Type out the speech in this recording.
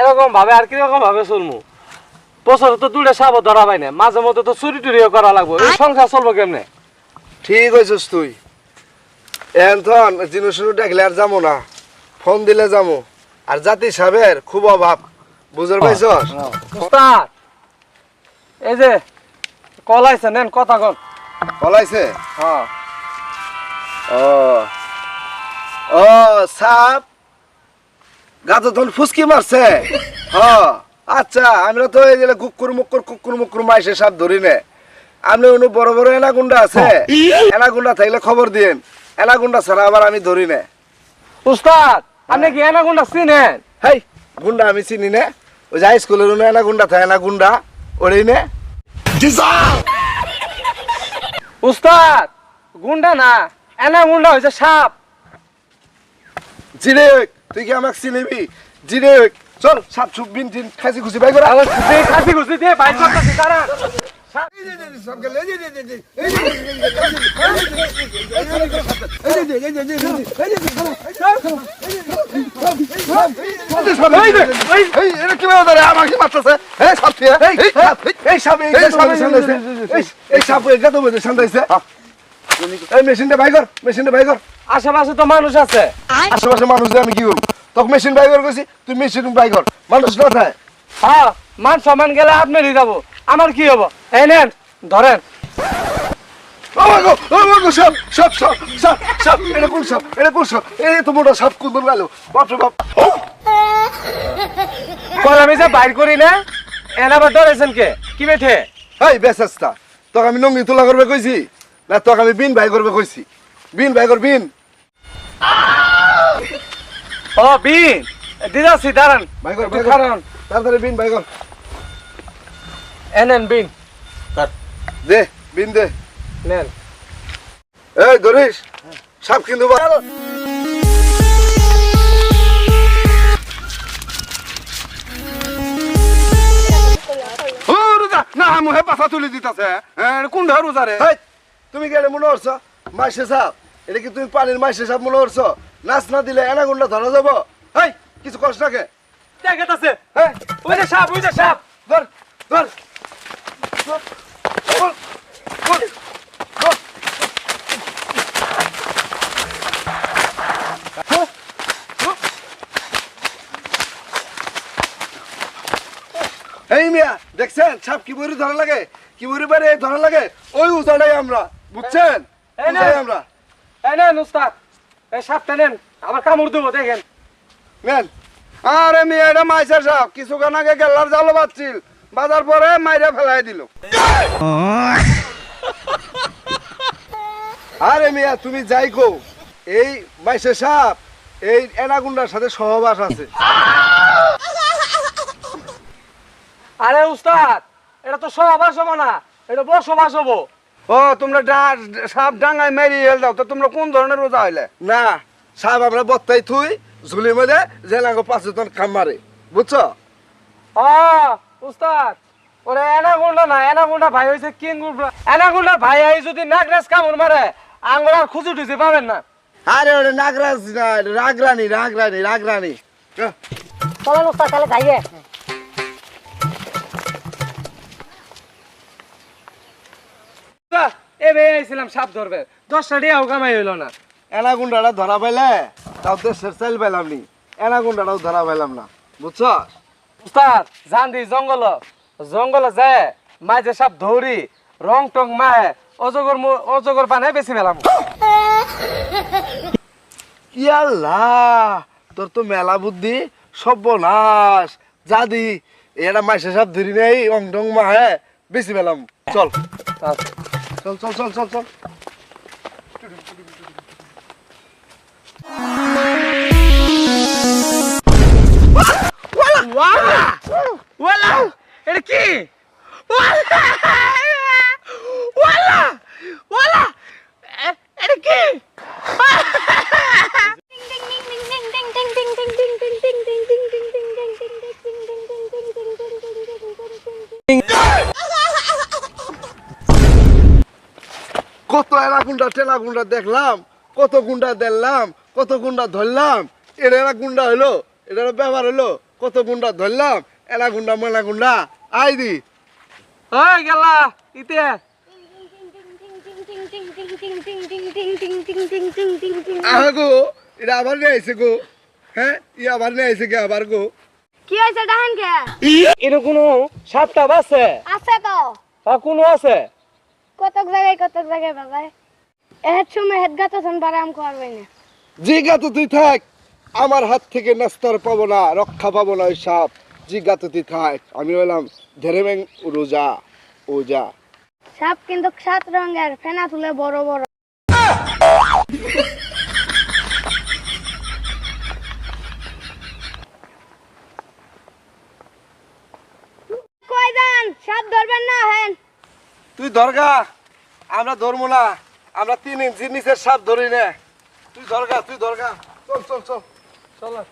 এরকম ভাবে আর কীরকম ভাবে চলমু? বছর তো দূরে সাপ ধরা পাই না, মাঝে মধ্যে তো চুরি টুরিও করা লাগবে। এই সংসার চলবো কেমনে? ঠিক হয়েছিস তুই। এখন জিনিস ডাকলে আর যাব না। ফোন দিলে যাব আর জাতি সাহেবের খুব অভাব। বুঝতে পাইছস উস্তাদ এই যে কল আইছে নেন কথা কন। বলাইছে হ্যাঁ। ও ও সাপ। গাছ তখন ফুসকি মারছে? হ আচ্ছা আমরা তো এই যে কুকুর মুকুর কুকুর মুকুর মাইসে সাপ ধরি নে। আপনি কোনো বড় বড় এনাগুন্ডা আছে? এনাগুন্ডা থাকলে খবর দিন এনাগুন্ডা ছাড়া আবার আমি ধরি নে। উস্তাদ আপনি কি এনা গুন্ডা চিনেন? হেই গুন্ডা আমি চিনি নে। ওই যে স্কুলের কোনো এনাগুন্ডা থাকে এনাগুন্ডা ওরেই নে। উস্তাদ গুন্ডা না এনা গুন্ডা হয়েছে সাপ। জিরেক তুই কি আমাকে চিনিবি? জিরেক চল সাপ সুপ বিন টিন খাসি খুশি বাই করে। খাসি খুশি দিয়ে বাইর করতেছি তারা আশেপাশে তো মানুষ আছে আশেপাশে মানুষ আমি কি করব তোকে মেশিন বাইকর করছি তুই মেশিন বাইকর মানুষ না হ্যাঁ মান সমান গেলে আপনারই যাব আমার কি হব? এই নেন ধরেন। কে? কি আমি আমি বিন ভাই বিন ভাই বিন। বিন। দাঁড়ান। ভাই তাড়াতাড়ি বিন ভাই এনেন বিন দে বিন দে। নেন এই ধরিস সাপ কিন্তু না মুহে পাছা তুলি দিতাছে কোন ধর রোজা রে হেই, তুমি এটা মনে করছ মাসে সাপ। এটা কি তুমি পানির মাসে সাপ মনে করছ নাচ না দিলে এনাগুন্ডা ধরা যাব। হেই কিছু কষ্ট থাকে দেখাতাছে হ্যাঁ ওই যে সাপ ওই যে সাপ। ধর, ধর। এই মিয়া দেখছেন? সাপ কি বড়ি ধরা লাগে? কি বড়ি বারে ধরা লাগে? ওই উজাড়াই আমরা বুঝছেন। উজাড়াই আমরা। এই নেন উস্তাদ। এই সাপটা নেন আবার কামড় দেবো দেখেন। নেন। আরে মেয়ে এটা মাইসা সাপ। কিছুক্ষণ আগে গেলার জালো বাচ্ছিল বাজার পরে মাইরা ফেলাই দিল। আরে মিয়া তুমি যাই কো এই মাইসে সাপ এই এনাগুন্ডার সাথে সহবাস আছে। আরে উস্তাদ এটা তো সহবাস হব না এটা বসবাস হব। ও তোমরা ডা- সাপ ডাঙ্গায় মেরি হেল দাও তো তোমরা কোন ধরনের রোজা হইলে? না সাপ আমরা বত্তাই থুই ঝুলি মধ্যে জেলাঙ্গ পাঁচ জন কাম মারে বুঝছ? ও উস্তাদ ওরে এনাগুন্ডা না এনাগুন্ডা ভাই হয়েছে কিং এনাগুন্ডার ভাই আই যদি নাগরাজ কামড় মারে আঙ্গুল আর খুঁজে টুজে পাবেন না। আরে ওরে নাগরাজ না রাগরানি রাগরানি রাগরানি। চলেন উস্তাদ তাহলে যাইয়ে উস্তাদ, এ বেয়ে আইছিলাম সাপ ধরবে। দশটা টিয়াও কামাই হইল না। এনাগুন্ডাটা ধরা পাইলে তাও দেশের চাইল পাইলাম নি। এনাগুন্ডাটাও ধরা পাইলাম না। বুঝছ উস্তাদ জান দি জঙ্গল। জঙ্গলে যায় মাঝে সাপ ধরি রং টং মায়ে অজগর মু- অজগর বানায় বেশি মেলাম। কি আল্লাহ তোর তো মেলা বুদ্ধি সর্বনাশ জাদি এটা মাইসে সাপ ধরি নেই অং ডং মাহে বেশি পেলাম চল। চল চল চল চল চল। কত এরা গুন্ডা টেলা গুন্ডা দেখলাম কত গুন্ডা দেখলাম কত গুন্ডা ধরলাম। এটা এরা গুন্ডা হলো এটা ব্যবহার হলো কত গুন্ডা ধরলাম এরা গুন্ডা মেলা গুন্ডা। আই দি। ওই গেলা ইতে। এটা আবার নিয়ে আইছে গো। হ্যাঁ ই আবার নিয়ে আইছে গে আবার গো। কি হয়েছে ডাহান কে এর কোনো সাপটা আছে আছে তো কোনো আছে? কতক জায়গায় কতক জায়গায় বাবা। এহের সময় হেদ গাতাছেন বারাম করবে না। জিজ্ঞাত তুই থাক আমার হাত থেকে নাস্তার পাবো না রক্ষা পাবো না ওই সাপ। জিজ্ঞাত তুই থাক আমি বললাম ধরে মেং রোজা ওজা। সাপ কিন্তু সাত রঙের ফেনা তুলে বড় বড়। সাপ ধরবেন না হেন। তুই দরগা, আমরা ধরবো না আমরা তিন ইঞ্চির নিচের সাপ ধরি না। তুই দরগা তুই দরগা। চল চল চল। চলো